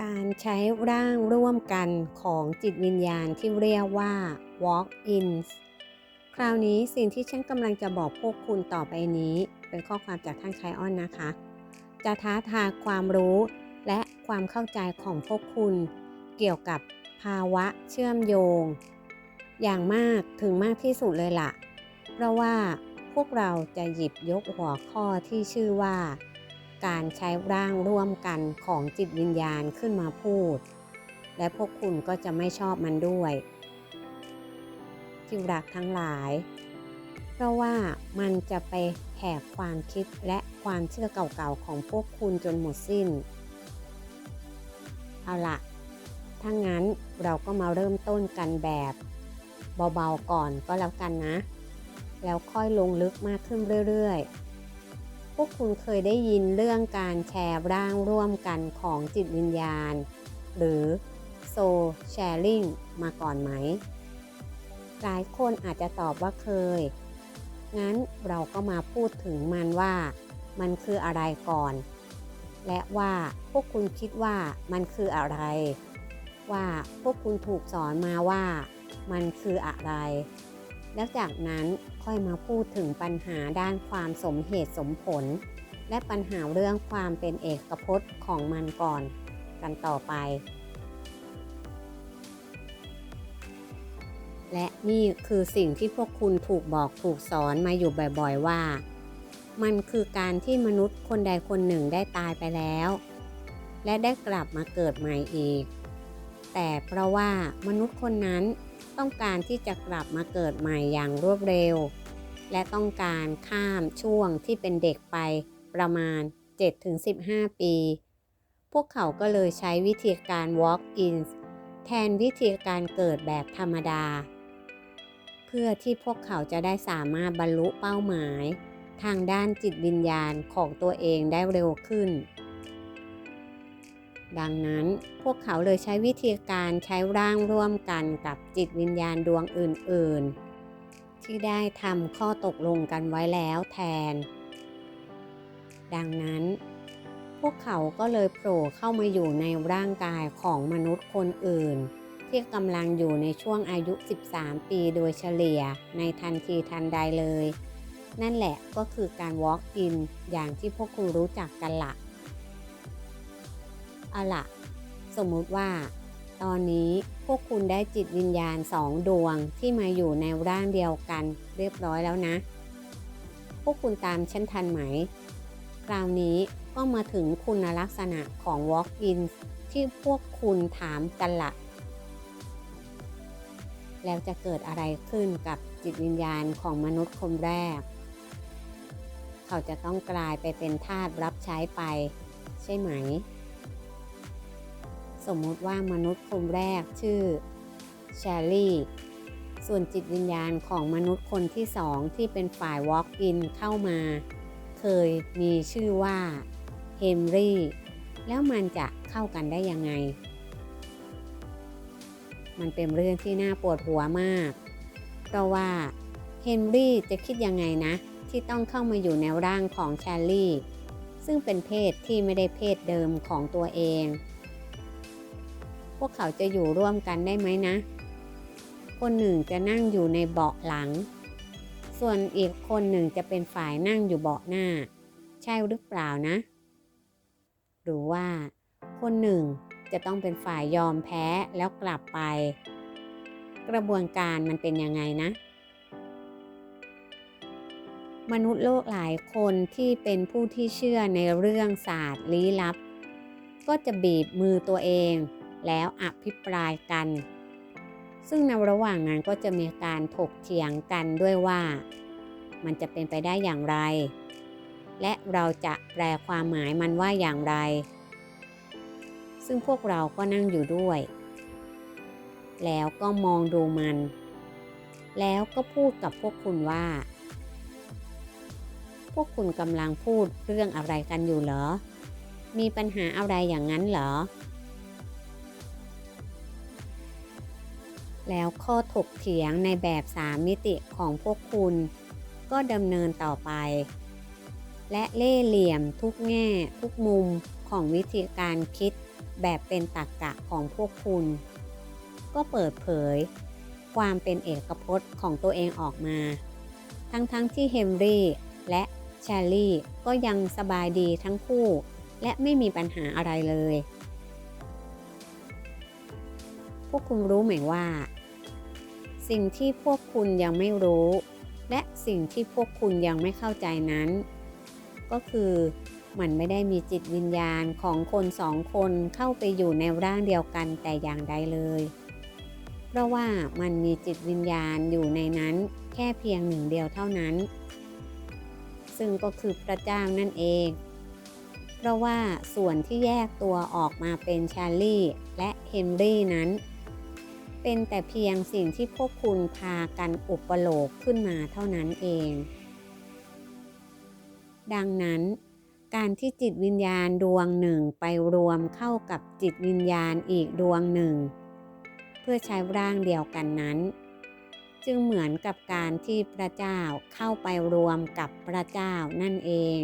การใช้ร่างร่วมกันของจิตวิญญาณที่เรียกว่า walk-ins คราวนี้สิ่งที่ฉันกำลังจะบอกพวกคุณต่อไปนี้ เป็นข้อความจากท่านไคออนนะคะ จะท้าทายความรู้และความเข้าใจของพวกคุณ เกี่ยวกับภาวะเชื่อมโยง อย่างมากถึงมากที่สุดเลยล่ะ เพราะว่าพวกเราจะหยิบยกหัวข้อที่ชื่อว่า การใช้ร่างร่วมกันของจิตวิญญาณขึ้นมาพูด และพวกคุณก็จะไม่ชอบมันด้วยที่รักทั้งหลาย เพราะว่ามันจะไปแหกความคิดและความเชื่อเก่าๆของพวกคุณจนหมดสิ้น เอาละถ้างั้นเราก็มาเริ่มต้นกันแบบเบาๆก่อนก็แล้วกันนะ แล้วค่อยลงลึกมากขึ้นเรื่อยๆ วกคุณเคยได้ยินเรื่องการแชร์ร่างร่วมกันของจิตวิญญาณ หรือ soul sharing มาก่อนไหม หลายคนอาจจะตอบว่าเคย งั้นเราก็มาพูดถึงมันว่า มันคืออะไรก่อน และว่าพวกคุณคิดว่ามันคืออะไร ว่าพวกคุณถูกสอนมาว่า มันคืออะไร แล้วจากนั้นค่อยมาพูดถึงปัญหาด้านความสมเหตุสมผล และปัญหาเรื่องความเป็นเอกพจน์ของมันก่อน กันต่อไป และนี่คือสิ่งที่พวกคุณถูกบอกถูกสอนมาอยู่บ่อยๆว่า มันคือการที่มนุษย์คนใดคนหนึ่งได้ตายไปแล้ว และได้กลับมาเกิดใหม่อีก แต่เพราะว่ามนุษย์คนนั้น ต้องการที่จะกลับมาเกิดใหม่อย่างรวดเร็ว และต้องการข้ามช่วงที่เป็นเด็กไปประมาณ 7-15 ปี พวกเขาก็เลยใช้วิธีการ walk-in แทนวิธีการเกิดแบบธรรมดา เพื่อที่พวกเขาจะได้สามารถบรรลุเป้าหมาย ทางด้านจิตวิญญาณของตัวเองได้เร็วขึ้น ดังนั้นพวกเขาเลยใช้วิธีการใช้ร่างร่วมกันกับจิตวิญญาณดวงอื่น ๆ ที่ได้ทำข้อตกลงกันไว้แล้วแทน ดังนั้น พวกเขาก็เลยโผล่เข้ามาอยู่ในร่างกายของมนุษย์คนอื่น ที่กำลังอยู่ในช่วงอายุ 13 ปีโดยเฉลี่ยในทันทีทันใดเลย นั่นแหละก็คือการ walk in อย่างที่พวกคุณรู้จักกันละ เอาละสมมุติว่า ตอนนี้พวกคุณได้จิตวิญญาณสองดวงที่มาอยู่ในร่างเดียวกันเรียบร้อยแล้วนะ พวกคุณตามฉันทันไหม คราวนี้ก็มาถึงคุณลักษณะของ walk-in ที่พวกคุณถามกันละแล้วจะเกิดอะไรขึ้นกับจิตวิญญาณของมนุษย์คนแรก เขาจะต้องกลายไปเป็นทาสรับใช้ไป ใช่ไหม สมมุติว่ามนุษย์คนแรกชื่อแชลลี่ ส่วนจิตวิญญาณของมนุษย์คนที่สองที่เป็นฝ่าย walk-in เข้ามา เคยมีชื่อว่าเฮนรี่แล้วมันจะเข้ากันได้ยังไง มันเป็นเรื่องที่น่าปวดหัวมาก เพราะว่าเฮนรี่จะคิดยังไงนะ ที่ต้องเข้ามาอยู่ในร่างของแชลลี่ ซึ่งเป็นเพศที่ไม่ได้เพศเดิมของตัวเอง พวกเขาจะอยู่ร่วมกันได้ไหมนะ คนหนึ่งจะนั่งอยู่ในเบาะหลัง ส่วนอีกคนหนึ่งจะเป็นฝ่ายนั่งอยู่เบาะหน้า ใช่หรือเปล่านะ หรือว่า คนหนึ่งจะต้องเป็นฝ่ายยอมแพ้แล้วกลับไป กระบวนการมันเป็นยังไงนะ มนุษย์โลกหลายคนที่เป็นผู้ที่เชื่อในเรื่องศาสตร์ลี้ลับ ก็จะบีบมือตัวเอง แล้วอภิปรายกัน ซึ่งในระหว่างนั้นก็จะมีการถกเถียงกันด้วยว่า มันจะเป็นไปได้อย่างไร และเราจะแปลความหมายมันว่าอย่างไร ซึ่งพวกเราก็นั่งอยู่ด้วย แล้วก็มองดูมัน แล้วก็พูดกับพวกคุณว่า พวกคุณกำลังพูดเรื่องอะไรกันอยู่เหรอ มีปัญหาอะไรอย่างนั้นเหรอ แล้วข้อถกเถียงในแบบสามมิติของพวกคุณ ก็ดำเนินต่อไป และเล่เหลี่ยมทุกแง่ทุกมุมของวิธีการคิดแบบเป็นตรรกกะของพวกคุณ ก็เปิดเผย ความเป็นเอกพจน์ของตัวเองออกมา ทั้งๆทที่เฮนรี่และแชลลี่ก็ยังสบายดีทั้งคู่ และไม่มีปัญหาอะไรเลย พวกคุณรู้ไหมว่า สิ่งที่พวกคุณยังไม่รู้ และสิ่งที่พวกคุณยังไม่เข้าใจนั้น ก็คือมันไม่ได้มีจิตวิญญาณของคนสองคนเข้าไปอยู่ในร่างเดียวกันแต่อย่างใดเลย เพราะว่ามันมีจิตวิญญาณอยู่ในนั้นแค่เพียงหนึ่งเดียวเท่านั้น ซึ่งก็คือพระเจ้านั่นเอง เพราะว่าส่วนที่แยกตัวออกมาเป็นชาร์ลี่และเฮนรี่นั้น เป็นแต่เพียงสิ่งที่พวกคุณพากันอุปโลกขึ้นมาเท่านั้นเอง ดังนั้น การที่จิตวิญญาณดวงหนึ่งไปรวมเข้ากับจิตวิญญาณอีกดวงหนึ่ง เพื่อใช้ร่างเดียวกันนั้น จึงเหมือนกับการที่พระเจ้าเข้าไปรวมกับพระเจ้านั่นเอง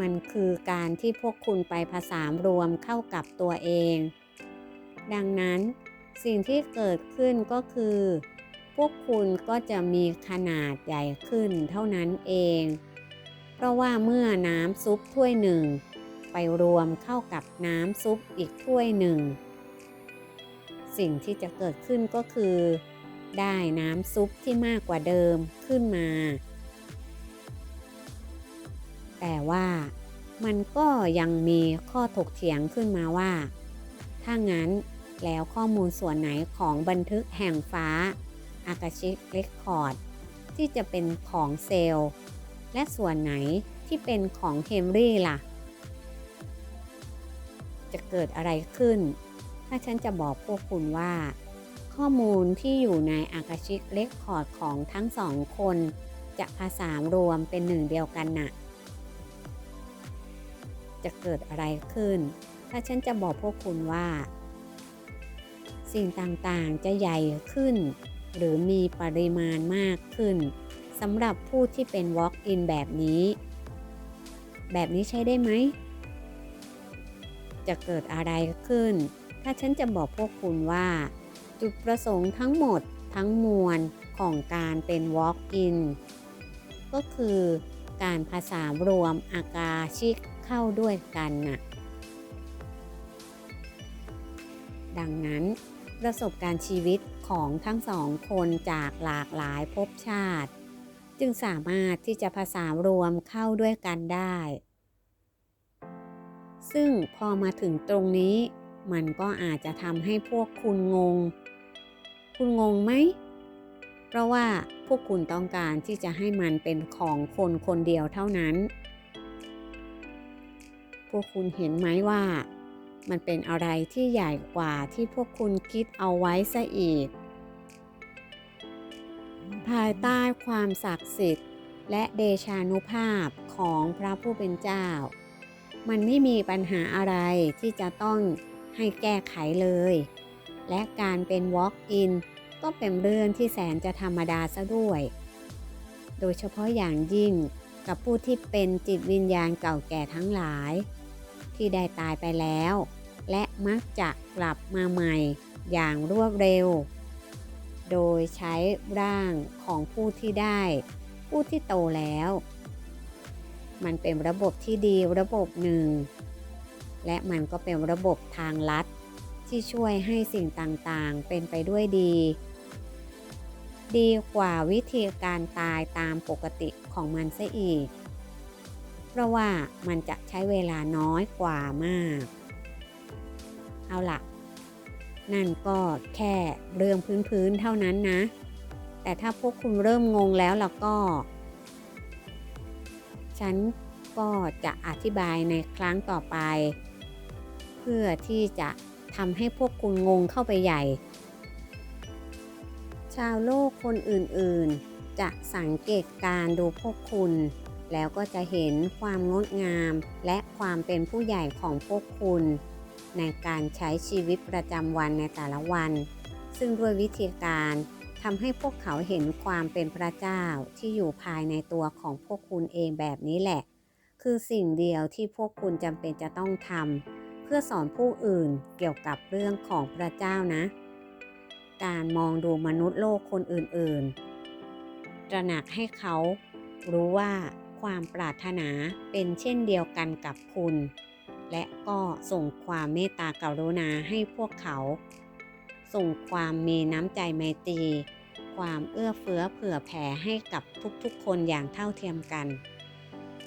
มันคือการที่พวกคุณไปผสามรวมเข้ากับตัวเอง ดังนั้นสิ่งที่เกิดขึ้นก็คือ พวกคุณก็จะมีขนาดใหญ่ขึ้นเท่านั้นเอง เพราะว่าเมื่อน้ำซุปถ้วยหนึ่ง ไปรวมเข้ากับน้ำซุปอีกถ้วยหนึ่ง สิ่งที่จะเกิดขึ้นก็คือ ได้น้ำซุปที่มากกว่าเดิมขึ้นมา แต่ว่ามันก็ยังมีข้อถกเถียงขึ้นมาว่า ถ้างั้น แล้วข้อมูลส่วนไหนของบันทึกแห่งฟ้า อากาชิเรคคอร์ด ที่จะเป็นของเซลล์ และส่วนไหนที่เป็นของเฮนรี่ล่ะ จะเกิดอะไรขึ้น ถ้าฉันจะบอกพวกคุณว่า ข้อมูลที่อยู่ในอากาชิเรคคอร์ดของทั้งสองคน จะผสานรวมเป็นหนึ่งเดียวกันน่ะจะเกิดอะไรขึ้น ถ้าฉันจะบอกพวกคุณว่า สิ่งต่างๆ จะใหญ่ขึ้น หรือมีปริมาณมากขึ้นสำหรับผู้ที่เป็น Walk-in แบบนี้ แบบนี้ใช้ได้ไหม จะเกิดอะไรขึ้น ถ้าฉันจะบอกพวกคุณว่า จุดประสงค์ทั้งหมดทั้งมวลของการเป็น Walk-in ก็คือการผสานรวมอากาชิกเข้าด้วยกันน่ะดังนั้น ประสบการณ์ชีวิตของทั้งสองคนจากหลากหลายภพชาติ จึงสามารถที่จะผสานรวมเข้าด้วยกันได้ ซึ่งพอมาถึงตรงนี้ มันก็อาจจะทำให้พวกคุณงง คุณงงไหม เพราะว่าพวกคุณต้องการที่จะให้มันเป็นของคนคนเดียวเท่านั้น พวกคุณเห็นไหมว่า มันเป็นอะไรที่ใหญ่กว่าที่พวกคุณคิดเอาไว้ซะอีก ภายใต้ความศักดิ์สิทธิ์ และเดชานุภาพของพระผู้เป็นเจ้า มันไม่มีปัญหาอะไรที่จะต้องให้แก้ไขเลย และการเป็น Walk-in ก็เป็นเรื่องที่แสนจะธรรมดาซะด้วย โดยเฉพาะอย่างยิ่งกับผู้ที่เป็นจิตวิญญาณเก่าแก่ทั้งหลาย ที่ได้ตายไปแล้ว และมักจะกลับมาใหม่อย่างรวดเร็ว โดยใช้ร่างของผู้ที่ได้ ผู้ที่โตแล้ว มันเป็นระบบที่ดีระบบหนึ่ง และมันก็เป็นระบบทางลัดที่ช่วยให้สิ่งต่างๆ เป็นไปด้วยดี ดีกว่าวิธีการตายตามปกติของมันซะอีก เพราะว่ามันจะใช้เวลาน้อยกว่ามาก เอาละนั่นก็แค่เรื่องพื้นๆเท่านั้นนะ แต่ถ้าพวกคุณเริ่มงงแล้วแล้วก็ ฉันก็จะอธิบายในครั้งต่อไป เพื่อที่จะทำให้พวกคุณงงเข้าไปใหญ่ ชาวโลกคนอื่นๆ จะสังเกตการดูพวกคุณ แล้วก็จะเห็นความงดงามและความเป็นผู้ใหญ่ของพวกคุณ ในการใช้ชีวิตประจำวันในแต่ละวัน ซึ่งด้วยวิธีการทำให้พวกเขาเห็นความเป็นพระเจ้าที่อยู่ภายในตัวของพวกคุณเองแบบนี้แหละ คือสิ่งเดียวที่พวกคุณจำเป็นจะต้องทำเพื่อสอนผู้อื่นเกี่ยวกับเรื่องของพระเจ้านะ การมองดูมนุษย์โลกคนอื่นๆ ตระหนักให้เขารู้ว่าความปรารถนาเป็นเช่นเดียวกันกับคุณ และก็ส่งความเมตตากรุณาให้พวกเขา ส่งความมีน้ำใจไมตรี ความเอื้อเฟื้อเผื่อแผ่ให้กับทุกๆ คนอย่างเท่าเทียมกัน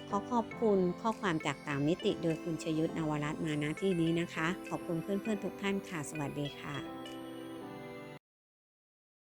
ขอขอบคุณข้อความจากต่างมิติโดยคุณชยุทธนวรัตน์มาณที่นี้นะคะ ขอบคุณเพื่อนๆทุกท่านค่ะ สวัสดีค่ะ